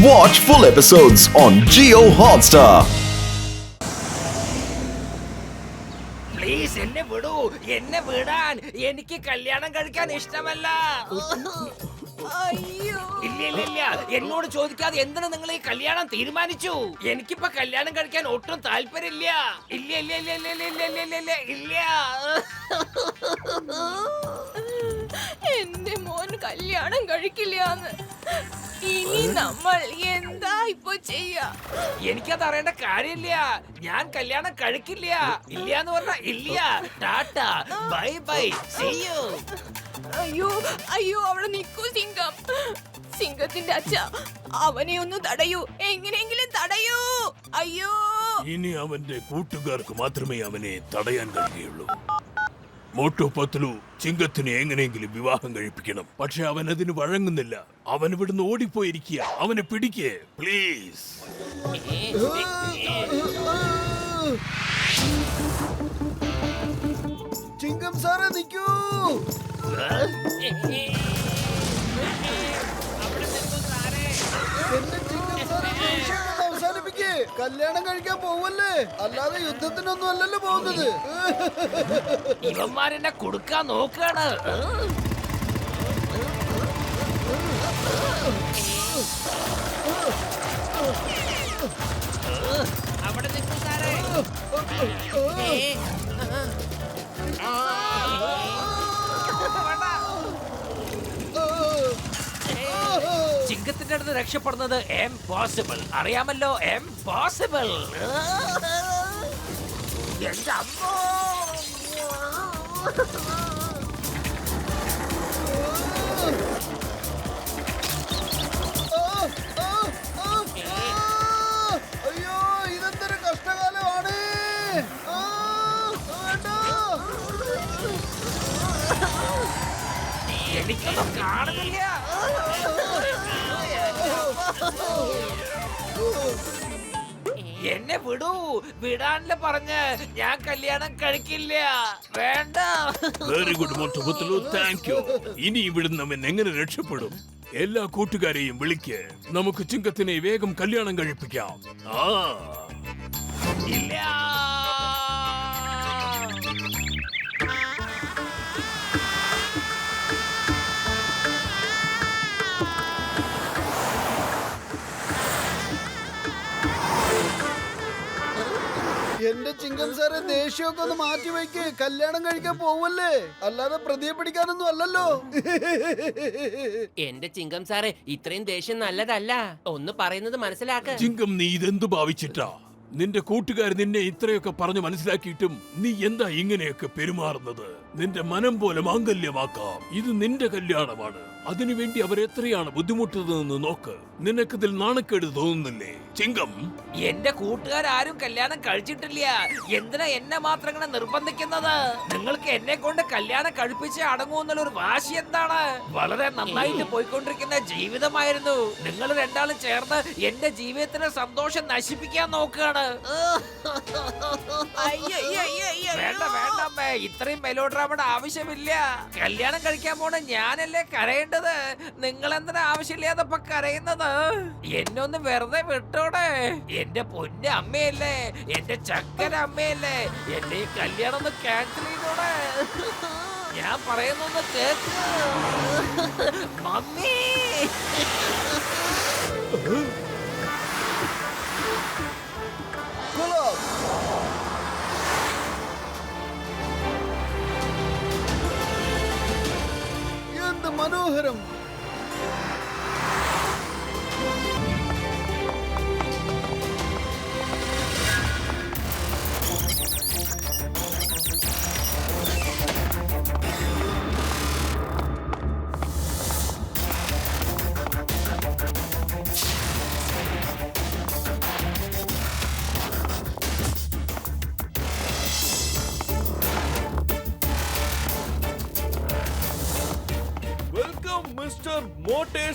Watch full episodes on Geo Hotstar. Please എന്നെ വിടൂ. എന്നെ വിടാൻ. എനിക്ക് കല്യാണം കഴിക്കാൻ ഇഷ്ടമല്ല. ഇല്ല ഇല്ല ഇല്ല. എന്നോട് ചോദിക്കാതെ എന്തിനു നിങ്ങൾ ഈ കല്യാണം തീരുമാനിച്ചു? എനിക്കിപ്പോ കല്യാണം കഴിക്കാൻ ഒട്ടും താല്പര്യമില്ല. ഇല്ല ഇല്ല ഇല്ല ഇല്ല ഇല്ല ഇല്ല ഇല്ല ഇല്ല ഇല്ല. എന്റെ മോൻ കല്യാണം കഴിക്കില്ലാന്ന്. ഇനി നമ്മൾ എന്താ ഇപ്പൊ ചെയ്യാ? എനിക്കത് അറിയേണ്ട കാര്യമില്ല. ഞാൻ കല്യാണം കഴിക്കില്ല. ഇല്ല എന്ന് പറഞ്ഞ ഇല്ല. Tata. Bye bye. See you. അയ്യോ അയ്യോ അവിടെ നിക്കൂ സിംഗം. സിംഗത്തിന്റെ അച്ഛ അവനെ ഒന്ന് തടയൂ. എങ്ങനെയെങ്കിലും തടയൂ. അയ്യോ. ഇനി അവന്റെ കൂട്ടുകാർക്ക് മാത്രമേ അവനെ തടയാൻ കഴിയുള്ളൂ മോട്ടു പത്ലു ചിങ്കത്തിനെ എങ്ങനെയെങ്കിലും വിവാഹം കഴിപ്പിക്കണം. പക്ഷെ അവൻ അതിന് വഴങ്ങുന്നില്ല. അവൻ ഇവിടുന്ന് ഓടിപ്പോയിരിക്കുക. അവനെ പിടിക്കേ. പ്ലീസ് ചിങ്കം സാറേ നിൽക്കൂ ചിങ്കം അവസാനിപ്പിക്കേ കല്യാണം കഴിക്കാൻ പോവല്ലേ? അല്ലാതെ യുദ്ധത്തിനൊന്നും അല്ലല്ലോ പോകുന്നത്. ഇവന്മാരെന്നെ കൊടുക്കാൻ നോക്കാണ്. അവിടെ നിൽക്കും സാറേ. ചിങ്കത്തിന്റെ അടുത്ത് രക്ഷപ്പെടുന്നത് എം പോസിബിൾ അറിയാമല്ലോ എം പോസിബിൾ എന്റെ എനിക്കൊന്നും കാണുന്നില്ല എന്നെ വിടൂ. വിടാനല്ല പറഞ്ഞ്. ഞാൻ കല്യാണം കഴിക്കില്ല. വേണ്ട. Very good Motu Patlu thank you ഇനി ഇവിടുന്ന് അവൻ എങ്ങനെ രക്ഷപ്പെടും? എല്ലാ കൂട്ടുകാരെയും വിളിക്ക്. നമുക്ക് ചിങ്കത്തിനെ വേഗം കല്യാണം കഴിപ്പിക്കാം. ആ. ഇല്ല. എന്റെ ചിങ്കം സാറെ ദേഷ്യമൊക്കെ ഒന്ന് മാറ്റി വയ്ക്ക്. കല്യാണം കഴിക്കാൻ പോവല്ലേ? അല്ലാതെ പ്രതിയെ പിടിക്കാനൊന്നും അല്ലല്ലോ. എന്റെ ചിങ്കം സാറേ ഇത്രയും ദേഷ്യം നല്ലതല്ല. ഒന്ന് പറയുന്നത് മനസ്സിലാക്ക. ചിങ്കം നീ ഇതെന്ത് ഭാവിച്ചിട്ടാ? നിന്റെ കൂട്ടുകാർ നിന്നെ ഇത്രയൊക്കെ പറഞ്ഞു മനസ്സിലാക്കിയിട്ടും നീ എന്താ ഇങ്ങനെയൊക്കെ പെരുമാറുന്നത്? നിന്റെ മനം പോലെ മാംഗല്യമാക്കാം. ഇത് നിന്റെ കല്യാണമാണ്. അതിനുവേണ്ടി അവരെത്രയാണ് ബുദ്ധിമുട്ടുന്നതെന്ന് നോക്ക്. നിനക്കിതിൽ നാണക്കേട് തോന്നുന്നില്ലേ? ചിങ്കം. എന്റെ കൂട്ടുകാരും കല്യാണം കഴിച്ചിട്ടില്ല. എന്തിനാ എന്നെ മാത്രം ഇങ്ങനെ നിർബന്ധിക്കുന്നത്? നിങ്ങൾക്ക് എന്നെ കൊണ്ട് കല്യാണം കഴിപ്പിച്ച് അടങ്ങുമെന്നുള്ള ഒരു വാശി എന്താണ്? വളരെ നന്നായിട്ട് പോയിക്കൊണ്ടിരിക്കുന്ന ജീവിതമായിരുന്നു. നിങ്ങൾ രണ്ടാളും ചേർന്ന് എന്റെ ജീവിതത്തിന് സന്തോഷം നശിപ്പിക്കാൻ നോക്കുകയാണ്. വേണ്ട വേണ്ട അമ്മേ. ഇത്രയും മെലോഡ്രാമയുടെ ആവശ്യമില്ല. കല്യാണം കഴിക്കാൻ പോണ ഞാനല്ലേ കരയേണ്ടത്? നിങ്ങൾ എന്തിനാ ആവശ്യമില്ലാതെ കരയുന്നത്? എന്നൊന്ന് വെറുതെ വെറുതെ വിട്ടോടെ എന്റെ പൊന്ന അമ്മയല്ലേ? എന്റെ ചക്കര അമ്മയല്ലേ? എന്റെ ഈ കല്യാണം ഒന്ന് ക്യാൻസൽ ചെയ്തോടെ. ഞാൻ പറയുന്നൊന്ന് കേക്ക്. മമ്മി. എന്ത് മനോഹരം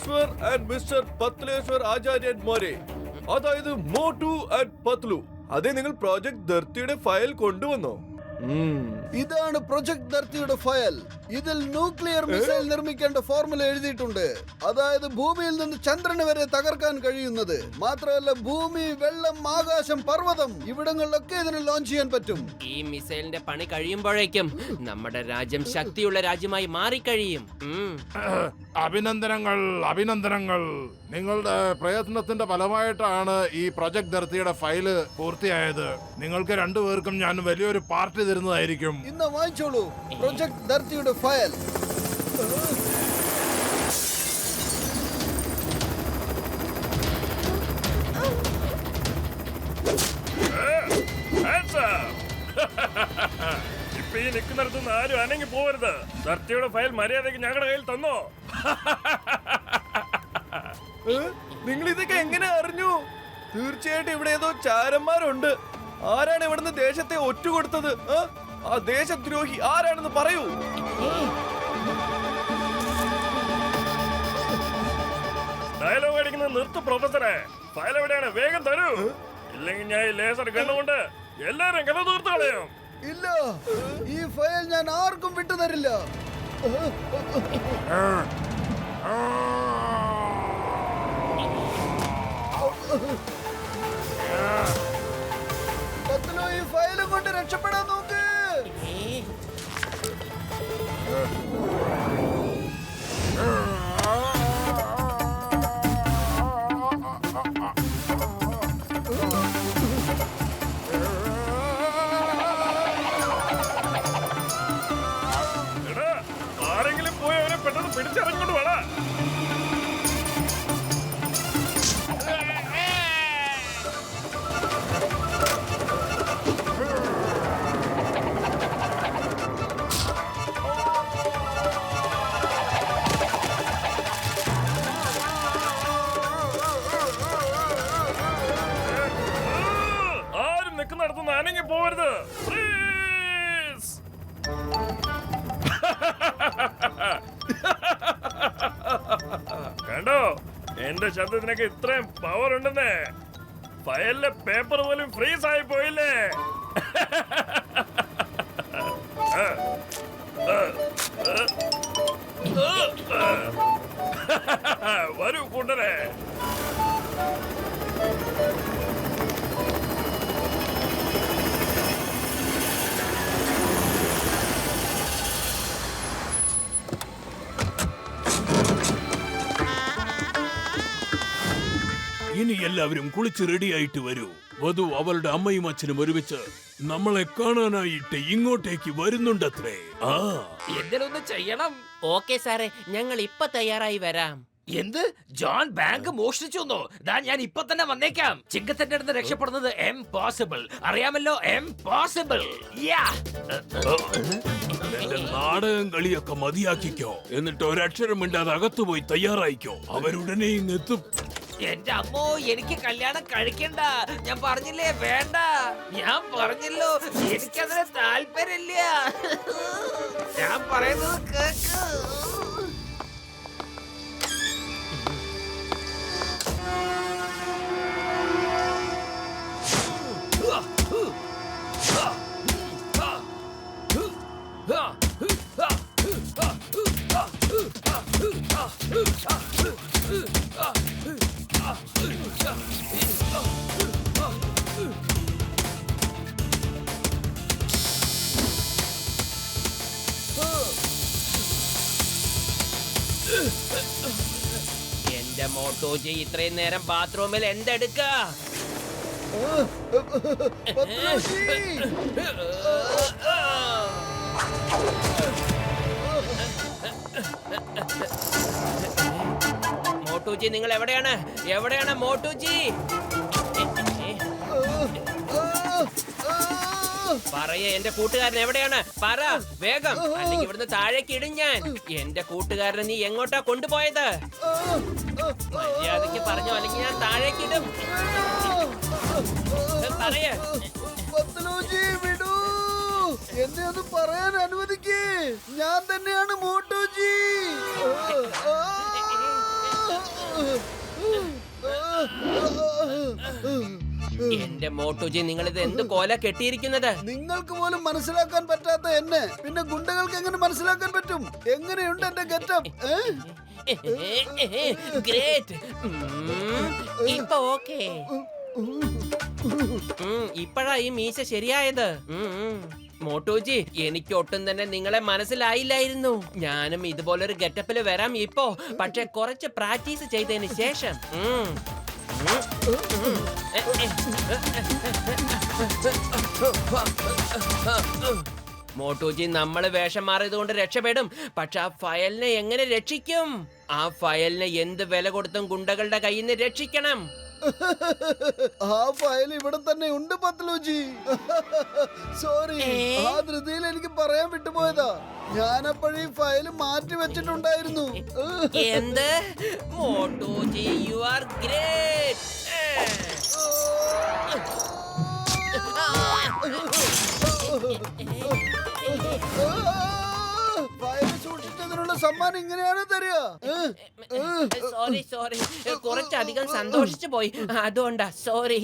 മോട്ടേശ്വർ ആൻഡ് മിസ്റ്റർ പത്ലേശ്വർ ആചാര്യന്മാരെ. അതായത് മോട്ടു ആൻഡ് പത്ലു. അതെ നിങ്ങൾ പ്രോജക്ട് ധർത്തിയുടെ ഫയൽ കൊണ്ടുവന്നോ? ഇതാണ് പ്രൊജക്ട് ധർത്തിയുടെ ഫയൽ. ഇതിൽ ന്യൂക്ലിയർ മിസൈൽ നിർമ്മിക്കേണ്ട ഫോർമുല എഴുതിയിട്ടുണ്ട്. അതായത് ഭൂമിയിൽ നിന്ന് ചന്ദ്രന് വരെ തകർക്കാൻ കഴിയുന്നത്. മാത്രമല്ല ഭൂമി വെള്ളം ആകാശം പർവതം ഇവിടങ്ങളിലൊക്കെ ഇതിന് ലോഞ്ച് ചെയ്യാൻ പറ്റും. ഈ മിസൈലിന്റെ പണി കഴിയുമ്പോഴേക്കും നമ്മുടെ രാജ്യം ശക്തിയുള്ള രാജ്യമായി മാറിക്കഴിയും. അഭിനന്ദനങ്ങൾ അഭിനന്ദനങ്ങൾ. നിങ്ങളുടെ പ്രയത്നത്തിന്റെ ഫലമായിട്ടാണ് ഈ പ്രൊജക്ട് ധർത്തിയുടെ ഫയൽ പൂർത്തിയായത്. നിങ്ങൾക്ക് രണ്ടുപേർക്കും ഞാൻ വലിയൊരു പാർട്ടി തരുന്നതായിരിക്കും ഇന്ന് വാങ്ങിച്ചോളൂ. പ്രൊജക്ട് ധർത്തിയുടെ ഫയൽ ഇപ്പൊ ഈ നിൽക്കുന്നിടത്തുനിന്ന് ആരും അനങ്ങി പോവരുത്. ധർത്തിയുടെ ഫയൽ മര്യാദയ്ക്ക് ഞങ്ങളുടെ കയ്യിൽ തന്നോ? നിങ്ങൾ ഇതൊക്കെ എങ്ങനെ അറിഞ്ഞു? തീർച്ചയായിട്ടും ഇവിടെ ഏതോ ചാരന്മാരുണ്ട്. ആരാണ് ഇവിടുന്ന് ദേശത്തെ ഒറ്റുകൊടുത്തത്? ആ? ആ ദേശദ്രോഹി ആരാണെന്ന് പറയൂ. ഡയലോഗ് അടിക്കുന്ന നിർത്തു പ്രൊഫസറെ. ഫയൽ എവിടെയാണ്? വേഗം തരൂ. ഇല്ലെങ്കിൽ ഞാൻ ഈ ലേസർ കണ്ണുകൊണ്ട് എല്ലാരും കഥ തീർത്തു കളയും. ഇല്ല. ഈ ഫയൽ ഞാൻ ആർക്കും വിട്ടു തരില്ല. പത്തലോ അനങ്ങി പോവരുത്. കണ്ടോ? എന്റെ ശബ്ദത്തിനൊക്കെ ഇത്രയും പവർ ഉണ്ടെന്നേ. ഫയലിലെ പേപ്പർ പോലും ഫ്രീസ് ആയി പോയില്ലേ? ഇനി എല്ലാവരും കുളിച്ച് റെഡിയായിട്ട് വരൂ. വധു അവളുടെ അമ്മയും അച്ഛനും ഒരുമിച്ച് നമ്മളെ കാണാനായിട്ട് ഇങ്ങോട്ടേക്ക് വരുന്നുണ്ടത്രേ. ആ. എന്തിനൊന്ന് ചെയ്യണം. ഓക്കെ സാറേ ഞങ്ങൾ ഇപ്പൊ തയ്യാറായി വരാം. എന്ത്? ജോൺ ബാങ്ക് മോഷ്ടിച്ചു ദാ ഞാൻ ഇപ്പൊ തന്നെ വന്നേക്കാം. ചിങ്കത്തിന്റെ അടുത്ത് രക്ഷപ്പെടുന്നത് എം പോസിബിൾ അറിയാമല്ലോ എം പോസിബിൾ നാടകം കളിയൊക്കെ മതിയാക്കിക്കോ. എന്നിട്ട് ഒരക്ഷരം മിണ്ടാതെ അകത്തുപോയി തയ്യാറായിക്കോ. അവരുടനെ ഇങ്ങെത്തും എന്റെ അമ്മോ എനിക്ക് കല്യാണം കഴിക്കണ്ട. ഞാൻ പറഞ്ഞില്ലേ വേണ്ട. ഞാൻ പറഞ്ഞല്ലോ എനിക്കതിന് താല്പര്യമില്ല. ഞാൻ പറയുന്നത് കേക്ക്. മോട്ടോജി ഇത്രയും നേരം ബാത്റൂമിൽ എന്തെടുക്ക? മോട്ടൂജി നിങ്ങൾ എവിടെയാണ്? എവിടെയാണ് മോട്ടുജി പറയേ എന്റെ കൂട്ടുകാരൻ എവിടെയാണ്? പറ വേഗം. അല്ലെങ്കിൽ ഇവിടുന്ന് താഴേക്ക് ഇടും ഞാൻ. എന്റെ കൂട്ടുകാരനെ നീ എങ്ങോട്ടാ കൊണ്ടുപോയത്? മര്യാദയ്ക്ക് പറഞ്ഞു അല്ലെങ്കിൽ ഞാൻ താഴേക്ക് ഇടും പറയേ. വിടൂ. എന്നെ ഒന്ന് പറയാൻ അനുവദിക്കേ. ഞാൻ തന്നെയാണ് മോട്ടോജി. എന്റെ മോട്ടോജി നിങ്ങൾ ഇത് എന്ത് കോല കെട്ടിയിരിക്കുന്നത്? നിങ്ങൾക്ക് പോലും മനസ്സിലാക്കാൻ പറ്റാത്ത എന്നെ. പിന്നെ ഗുണ്ടകൾക്ക് എങ്ങനെ മനസ്സിലാക്കാൻ പറ്റും? എങ്ങനെയുണ്ട് എന്റെ ഗെറ്റപ്പ്? ഗ്രേറ്റ് ഇപ്പൊ ഓക്കേ ഇപ്പഴാ ഈ മീശ ശരിയായത്. ഉം. മോട്ടോജി എനിക്ക് ഒട്ടും തന്നെ നിങ്ങളെ മനസ്സിലായില്ലായിരുന്നു. ഞാനും ഇതുപോലൊരു ഗെറ്റപ്പിൽ വരാം ഇപ്പോ. പക്ഷെ കുറച്ച് പ്രാക്ടീസ് ചെയ്തതിന് ശേഷം. ഉം. മോട്ടോജി നമ്മൾ വേഷം മാറിയത് കൊണ്ട് രക്ഷപ്പെടും. പക്ഷെ ആ ഫയലിനെ എങ്ങനെ രക്ഷിക്കും? ആ ഫയലിനെ എന്ത് വില കൊടുത്തും ഗുണ്ടകളുടെ കയ്യിൽ നിന്ന് രക്ഷിക്കണം. ആ ഫയൽ ഇവിടെ തന്നെ ഉണ്ട് പത്ലൂജി. സോറി? ആ ധൃതിയിൽ എനിക്ക് പറയാൻ വിട്ടുപോയതാ. ഞാനപ്പോഴീ ഫയൽ മാറ്റി വെച്ചിട്ടുണ്ടായിരുന്നു. എന്ത്? മോട്ടോജി യു ആർ ഗ്രേറ്റ് സൂക്ഷിച്ചതിനുള്ള സമ്മാനം ഇങ്ങനെയാണ് തരിക? സോറി സോറി കുറച്ചധികം സന്തോഷിച്ചു പോയി. അതുകൊണ്ടാ സോറി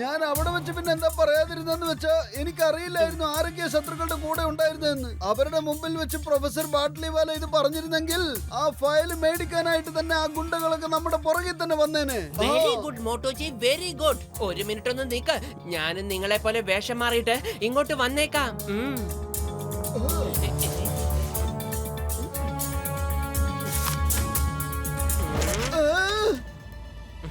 ഞാൻ അവിടെ വെച്ച് പിന്നെ എന്താ പറയാതിരുന്നെന്ന് വെച്ചാ എനിക്കറിയില്ലായിരുന്നു ആരൊക്കെ ശത്രുക്കളുടെ കൂടെ ഉണ്ടായിരുന്നെന്ന് അവരുടെ മുമ്പിൽ വെച്ച് പ്രൊഫസർ ബാട്ട്ലിവാല ഇത് പറഞ്ഞിരുന്നെങ്കിൽ ആ ഫയൽ മേടിക്കാനായിട്ട് തന്നെ ആ ഗുണ്ടകളൊക്കെ നമ്മുടെ പുറകിൽ തന്നെ വന്നേനെ. Very good Motuji. Very good ഒരു മിനിറ്റ് ഒന്ന് നീക്ക. ഞാനും നിങ്ങളെ പോലെ വേഷം മാറിയിട്ട് ഇങ്ങോട്ട് വന്നേക്കാം.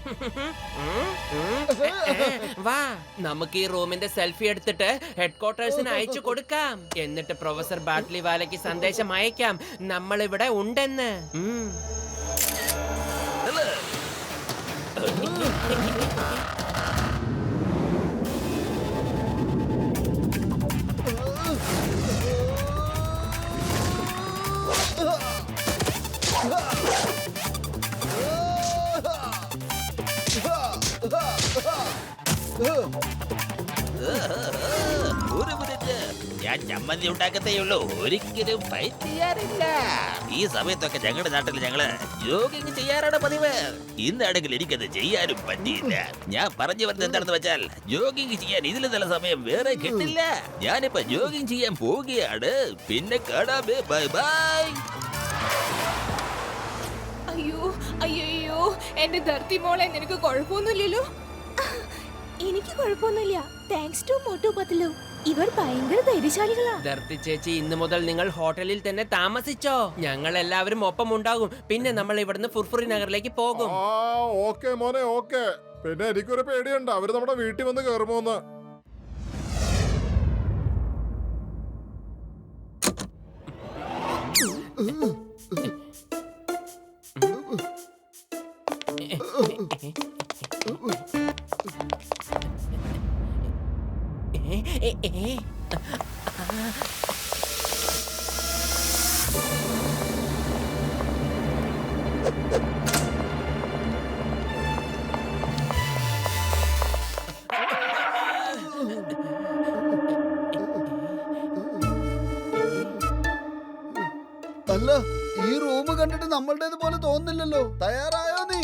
വാ. നമുക്ക് ഈ റൂമിന്റെ സെൽഫി എടുത്തിട്ട് ഹെഡ് ക്വാർട്ടേഴ്സിന് അയച്ചു കൊടുക്കാം. എന്നിട്ട് പ്രൊഫസർ ബാട്ട്ലി വാലയ്ക്ക് സന്ദേശം അയക്കാം. നമ്മൾ ഇവിടെ ഉണ്ടെന്ന് ഉം. ഞാൻ ചമ്മന്തി ഉണ്ടാക്കത്തേ ഉള്ളൂ ഒരിക്കലും ഫൈറ്റ് ചെയ്യാറില്ല ഈ സമയത്തൊക്കെ ഞങ്ങളുടെ നാട്ടിൽ ഞങ്ങൾ ജോഗിങ് ചെയ്യാറാണ് പതിവ്. ഇന്നാണെങ്കിൽ എനിക്കത് ചെയ്യാനും പറ്റിയില്ല. ഞാൻ പറഞ്ഞു വരുന്നത് എന്താണെന്ന് വെച്ചാൽ ജോഗിങ് ചെയ്യാൻ ഇതിൽ നല്ല സമയം വേറെ കിട്ടില്ല. ഞാനിപ്പോ ജോഗിങ് ചെയ്യാൻ പോവുകയാണ്. പിന്നെ കാണാമേ. Bye bye. അയ്യോ അയ്യോ അയ്യോ എന്റെ ധർത്തി മോളെ നിനക്ക് കുഴപ്പമൊന്നുമില്ലല്ലോ? എനിക്ക് കുഴപ്പമൊന്നുമില്ല. താങ്ക്സ് ടു മോട്ടു പത്ലു ഇവർ ഭയങ്കര ധൈര്യശാലികളാ ധർത്തി ചേച്ചി ഇന്ന് മുതൽ നിങ്ങൾ ഹോട്ടലിൽ തന്നെ താമസിച്ചോ ഞങ്ങൾ എല്ലാവരും ഒപ്പം ഉണ്ടാകും പിന്നെ നമ്മൾ ഇവിടുന്ന് ഫുർഫുറി നഗറിലേക്ക് പോകും ആ ഓക്കെ മോനെ ഓക്കെ പിന്നെ എനിക്കൊരു പേടിയുണ്ട് അവർ നമ്മുടെ വീട്ടിൽ വന്ന് കയറുമോന്ന് അല്ല ഈ റൂം കണ്ടിട്ട് നമ്മളുടേത് പോലെ തോന്നുന്നില്ലല്ലോ. തയ്യാറായോ നീ?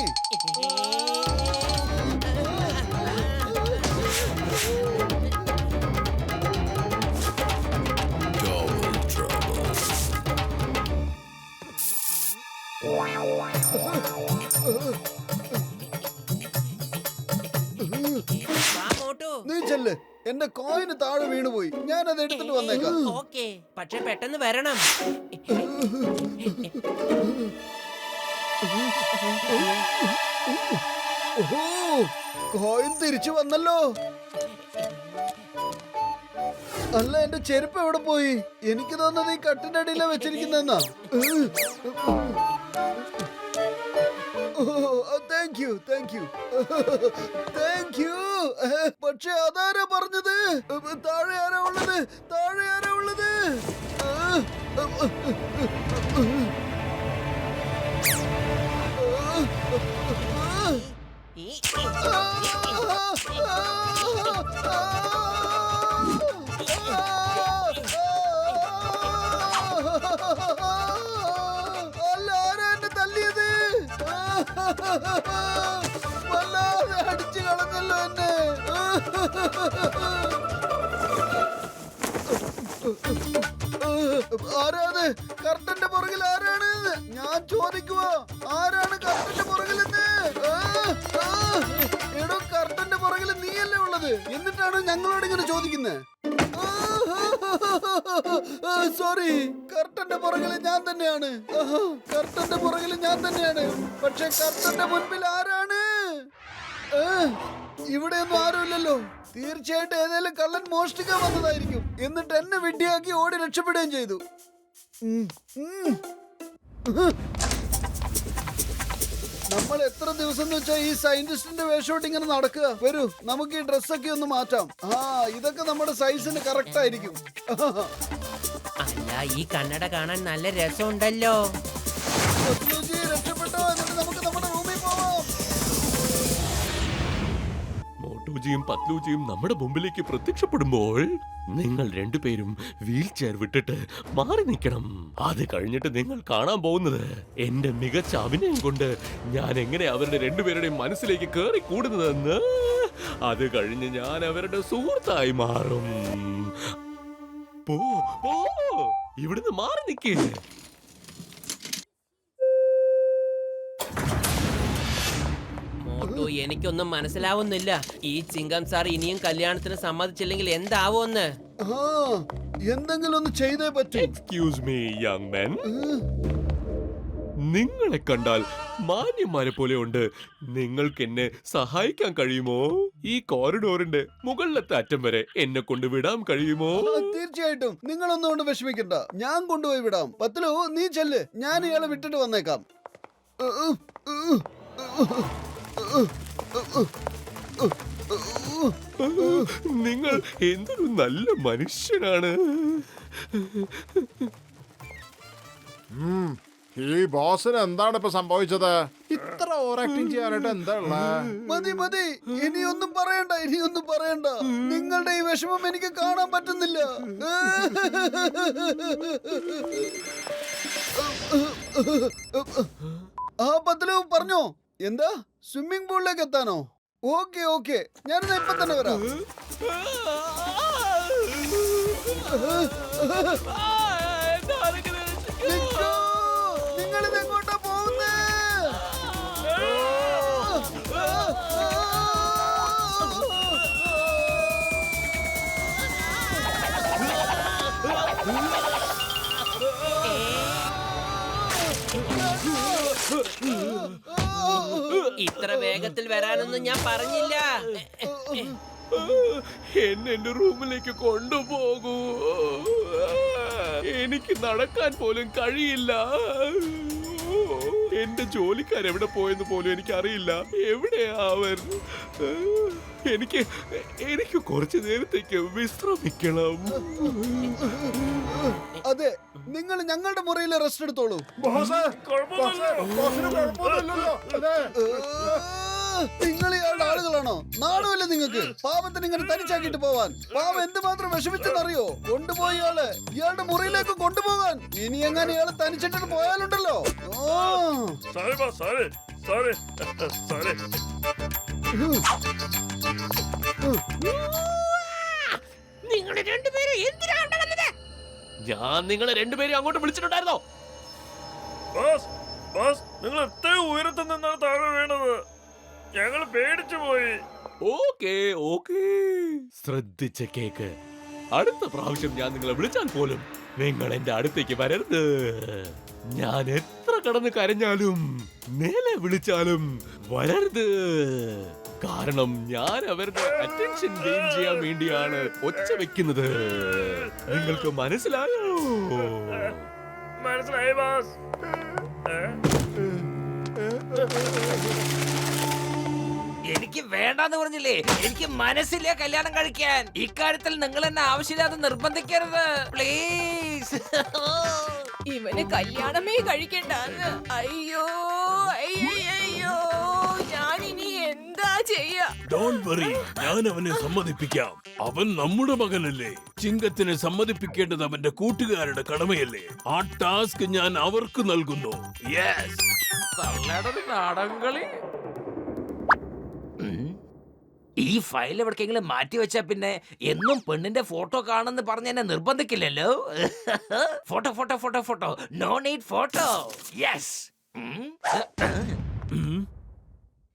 നീ ചെല്ല്. എന്റെ കോയിന് താഴെ വീണുപോയി. ഞാൻ അത് എടുത്തിട്ട് വന്നേക്കാം. ഓക്കെ. പക്ഷെ പെട്ടെന്ന് വരണം. ഓഹോ കോയിൻ തിരിച്ചു വന്നല്ലോ. അല്ല എന്റെ ചെരുപ്പ് എവിടെ പോയി? എനിക്ക് തോന്നുന്നത് ഈ കട്ടിന്റെ അടിയിലാണ് വെച്ചിരിക്കുന്നെന്നാ thank you thank you thank you പക്ഷെ അതാരാ പറഞ്ഞത് താഴെ ആരാ ഉള്ളത് താഴെ ആരാ ഉള്ളത് ഈ- വല്ലാതെ അടിച്ചു കളഞ്ഞല്ലോ എന്നെ. ആരാത് കർട്ടന്റെ പുറകിൽ ആരാണ്? ഞാൻ ചോദിക്കുവോ. ആരാണ് കർട്ടന്റെ പുറകിൽ എടോ കർട്ടന്റെ പുറകിൽ നീയല്ലേ ഉള്ളത്? എന്നിട്ടാണ് ഞങ്ങളോട് ഇങ്ങനെ ചോദിക്കുന്നത് സോറി കർട്ടന്റെ പുറകിൽ ഞാൻ തന്നെയാണ് കർട്ടന്റെ പുറകിൽ ഞാൻ തന്നെയാണ് പക്ഷെ കർട്ടന്റെ മുൻപിൽ ആരാണ് ഇവിടെ ഇവിടെയൊന്നും ആരുമില്ലല്ലോ തീർച്ചയായിട്ടും ഏതെങ്കിലും കള്ളൻ മോഷ്ടിക്കാൻ വന്നതായിരിക്കും എന്നിട്ട് എന്നെ വിഡ്ഢിയാക്കി ഓടി രക്ഷപ്പെടുകയും ചെയ്തു. നമ്മൾ എത്ര ദിവസം എന്ന് വെച്ചാൽ ഈ സയന്റിസ്റ്റിന്റെ വേഷോട്ട് ഇങ്ങനെ നടക്കുക? വരൂ നമുക്ക് ഈ ഡ്രസ്സൊക്കെ ഒന്ന് മാറ്റാം. ആ ഇതൊക്കെ നമ്മുടെ സൈസിന് കറക്റ്റ് ആയിരിക്കും. അല്ല ഈ കണ്ണട കാണാൻ നല്ല രസമുണ്ടല്ലോ. മോട്ടൂജിയും പത്ലൂജിയും നമ്മുടെ മുമ്പിലേക്ക് പ്രത്യക്ഷപ്പെടുമ്പോൾ നിങ്ങൾ രണ്ടുപേരും വീൽ ചെയർ വിട്ടിട്ട് മാറി നിൽക്കണം. അത് കഴിഞ്ഞിട്ട് നിങ്ങൾ കാണാൻ പോകുന്നത് എന്റെ മികച്ച അഭിനയം കൊണ്ട് ഞാൻ എങ്ങനെ അവരുടെ രണ്ടുപേരുടെയും മനസ്സിലേക്ക് കയറി കൂടുന്നതെന്ന്. അത് കഴിഞ്ഞ് ഞാൻ അവരുടെ സുഹൃത്തായി മാറും. പോ പോ ഇവിടുന്ന് മാറി നിൽക്കേ എനിക്കൊന്നും മനസ്സിലാവുന്നില്ല. ഈ ചിങ്കം സാർ ഇനിയും കല്യാണത്തിന് സമ്മതിച്ചില്ലെങ്കിൽ എന്താവുമെന്ന്? ആ എന്തെങ്കിലും ഒന്ന് ചെയ്തേ പറ്റൂ. എക്സ്ക്യൂസ് മീ യങ് മെൻ നിങ്ങളെ കണ്ടാൽ മാന്യന്മാരെ പോലെ ഉണ്ട്. നിങ്ങൾക്ക് എന്നെ സഹായിക്കാൻ കഴിയുമോ? ഈ കോറിഡോറിന്റെ മുകളിലത്തെ അറ്റം വരെ എന്നെ കൊണ്ട് വിടാൻ കഴിയുമോ? ആ, തീർച്ചയായിട്ടും. നിങ്ങളൊന്നും കൊണ്ട് വിഷമിക്കണ്ട. ഞാൻ കൊണ്ടുപോയി വിടാം. പത്തിലോ നീ ചെല്ല്. ഞാൻ ഇയാളെ വിട്ടിട്ട് വന്നേക്കാം. ഉ, ഉ, ഉ, ഉ, ഉ, ഉ. നിങ്ങൾ എന്തൊരു നല്ല മനുഷ്യനാണ്. ഈ ബോസിന് എന്താണ് ഇപ്പൊ സംഭവിച്ചത്? ഇത്ര ഓവർ ആക്ടിങ് ചെയ്യാനായിട്ട് എന്താ മതി മതി. ഇനിയൊന്നും പറയണ്ട ഇനിയൊന്നും പറയണ്ട. നിങ്ങളുടെ ഈ വിഷമം എനിക്ക് കാണാൻ പറ്റുന്നില്ല. ആ പത്തിലും പറഞ്ഞോ? എന്താ? സ്വിമ്മിംഗ് പൂളിലേക്ക് എത്താനോ? ഓക്കെ ഓക്കെ ഞാനിന്ന് ഇപ്പൊ തന്നെ വരാം. നിങ്ങൾ എങ്ങോട്ടാ പോകുന്നേ? ഇത്ര വേഗത്തിൽ വരാനൊന്നും ഞാൻ പറഞ്ഞില്ല. എന്നെ റൂമിലേക്ക് കൊണ്ടുപോകൂ. എനിക്ക് നടക്കാൻ പോലും കഴിയില്ല. എന്റെ ജോലിക്കാർ എവിടെ പോയെന്ന് പോലും എനിക്കറിയില്ല. എവിടെയാ അവർ എനിക്ക് എനിക്ക് കുറച്ചു നേരത്തേക്ക് വിശ്രമിക്കണം. അതെ നിങ്ങൾ ഞങ്ങളുടെ മുറിയിൽ റെസ്റ്റ് എടുത്തോളൂ. ബോസ് നിങ്ങൾ ഇയാളുടെ ആളുകളാണോ? നാടുമല്ലേ നിങ്ങൾക്ക്? പാവത്തിന് ഇങ്ങനെ തനിച്ചാക്കിട്ട് പോവാൻ. പാവം എന്തുമാത്രം വിഷമിച്ചെന്നറിയോ? കൊണ്ടുപോയി ഇയാൾ. ഇയാളുടെ മുറിയിലേക്ക് കൊണ്ടുപോകാൻ. ഇനി എങ്ങനെ ഇയാൾ തനിച്ചിട്ട് പോയാലുണ്ടല്ലോ? ഓ സോറി സോറി സോറി സോറി. നിങ്ങൾ രണ്ടുപേരും എന്തിനാ വന്നത് ഞാൻ നിങ്ങളെ രണ്ടുപേരും അങ്ങോട്ട് വിളിച്ചിട്ടുണ്ടായിരുന്നോ? ബോസ് ബോസ് നിങ്ങൾ എത്ര ഉയരത്തിൽ നിന്നാണ് താഴെ വീണത്. ഞങ്ങൾ പേടിച്ചു പോയി. Okay okay. ശ്രദ്ധിച്ച കേക്ക്. അടുത്ത പ്രാവശ്യം ഞാൻ നിങ്ങളെ വിളിച്ചാൽ പോലും നിങ്ങൾ എന്റെ അടുത്തേക്ക് വരരുത്. ഞാൻ എത്ര കടന്ന് കരഞ്ഞാലും മേലെ വിളിച്ചാലും വരരുത്. കാരണം ഞാൻ അവരുടെ അറ്റൻഷൻ ഗെയിൻ ചെയ്യാൻ വേണ്ടിയാണ് ഒച്ച വെക്കുന്നത്. നിങ്ങൾക്ക് മനസ്സിലായോ? മനസ്സിലായി ബോസ്? എനിക്ക് വേണ്ടാന്ന് പറഞ്ഞില്ലേ? എനിക്ക് മനസ്സില്ല കല്യാണം കഴിക്കാൻ. ഇക്കാര്യത്തിൽ നിങ്ങൾ എന്നെ ആവശ്യമില്ലാതെ നിർബന്ധിക്കരുത്. പ്ലീസ് ഇവന് കല്യാണമേ കഴിക്കണ്ടെന്ന് അയ്യോ അയ്യോ ഞാൻ ഇനി എന്താ ചെയ്യാ? ഡോണ്ട് വറി ഞാൻ അവനെ സമ്മതിപ്പിക്കാം. അവൻ നമ്മുടെ മകനല്ലേ. ചിങ്കത്തിനെ സമ്മതിപ്പിക്കേണ്ടത് അവന്റെ കൂട്ടുകാരുടെ കടമയല്ലേ. ആ ടാസ്ക് ഞാൻ അവർക്ക് നൽകുന്നു. യെസ് നാടൻ കളി. ഈ ഫയൽ എവിടേക്കെങ്കിലും മാറ്റി വെച്ചാ പിന്നെ എന്നും പെണ്ണിന്റെ ഫോട്ടോ കാണുന്ന പറഞ്ഞ് എന്നെ നിർബന്ധിക്കില്ലല്ലോ? Photo photo photo photo no need photo yes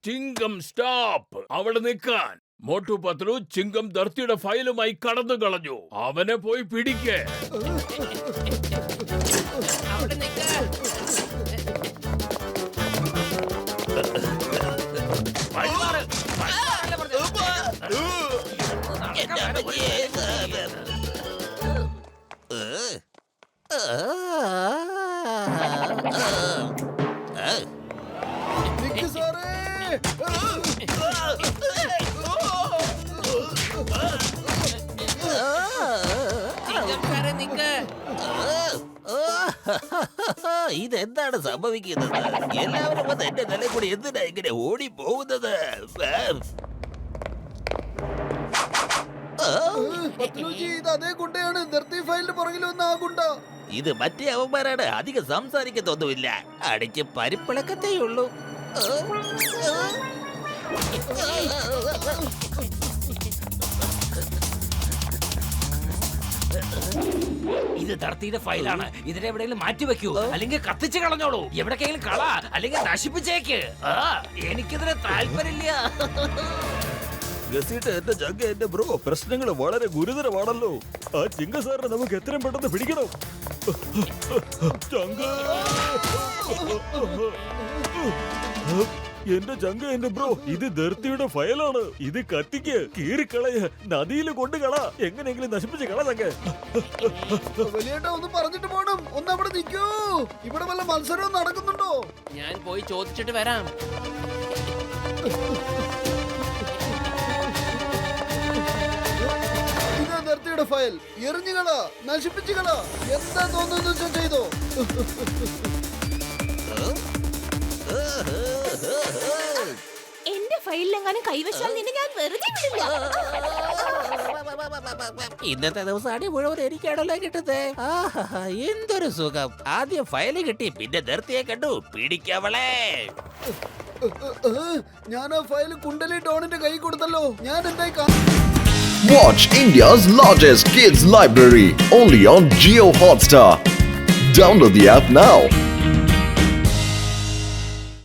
ചിങ്കം stop അവിടെ നിൽക്കാൻ. മോട്ടു പത്രു ചിങ്കം ധർത്തിയുടെ ഫയലുമായി കടന്നു കളഞ്ഞു അവനെ പോയി പിടിക്കേ. ഇതെന്താണ് സംഭവിക്കുന്നത്? എല്ലാവരും വന്ന് എന്റെ നില കൂടി എന്തിനാ ഇങ്ങനെ ഓടി പോകുന്നത് ഇത് മറ്റേ അവന്മാരാണ്. അധികം സംസാരിക്കത്തൊന്നുമില്ല. അടിച്ച് പരിപ്പിളക്കത്തേയുള്ളൂ ഇത് തർത്തിയുടെ ഫയലാണ്. ഇതിനെ എവിടെയെങ്കിലും മാറ്റി വെക്കൂ. അല്ലെങ്കിൽ കത്തിച്ച് കളഞ്ഞോളൂ. എവിടെക്കെങ്കിലും കള. അല്ലെങ്കിൽ നശിപ്പിച്ചേക്ക്. ആ, എനിക്കിതിന് താല്പര്യമില്ല. ഗസീട്ട് എന്റെ ജഗ് എന്റെ ബ്രോ പ്രശ്നങ്ങൾ വളരെ ഗുരുതരമാണല്ലോ. ആ ചിങ്ക സാറിനെ നമുക്ക് എത്രയും പെട്ടെന്ന് പിടിക്കണം. ചങ്ക! എന്റെ ചങ്ക എന്റെ ബ്രോ ഇത് ധർത്തിയുടെ ഫയലാണ്. ഇത് കത്തിക്ക് കീറിക്കളയ നദിയിൽ കൊണ്ടുകള. എങ്ങനെയെങ്കിലും നശിപ്പിച്ച് കള ചങ്ക. വലിയേട്ട ഒന്ന് പറഞ്ഞിട്ട് പോണം. ഒന്ന് അവിടെ നിൽക്കൂ ഇവിടെ വല്ല മത്സരവും നടക്കുന്നുണ്ടോ? ഞാൻ പോയി ചോദിച്ചിട്ട് വരാം. നിർത്തിയുടെ ഫയൽ. എറിഞ്ഞുകള നശിപ്പിച്ചുകള എന്താ തോന്നുന്നു ചെയ്തോ? എന്റെ ഫയലിലെങ്ങാനും കൈവശാൽ നിന്നെ ഞാൻ വെറുതെ വിടില്ല. ഇന്നത്തെ ദിവസം അടി മുഴുവൻ എനിക്കാണല്ലോ കിട്ടുന്നത് ആഹാ, എന്തൊരു സുഖം. ആദ്യം ഫയൽ കിട്ടി പിന്നെ നിർത്തിയെ കണ്ടു. പിടിക്കവളെ. ഞാൻ ആ ഫയൽ കുണ്ടലി ടോണിന്റെ കൈ കൊടുത്തല്ലോ. ഞാൻ എന്തായി Watch India's largest kids library only on Geo Hotstar. Download the app now.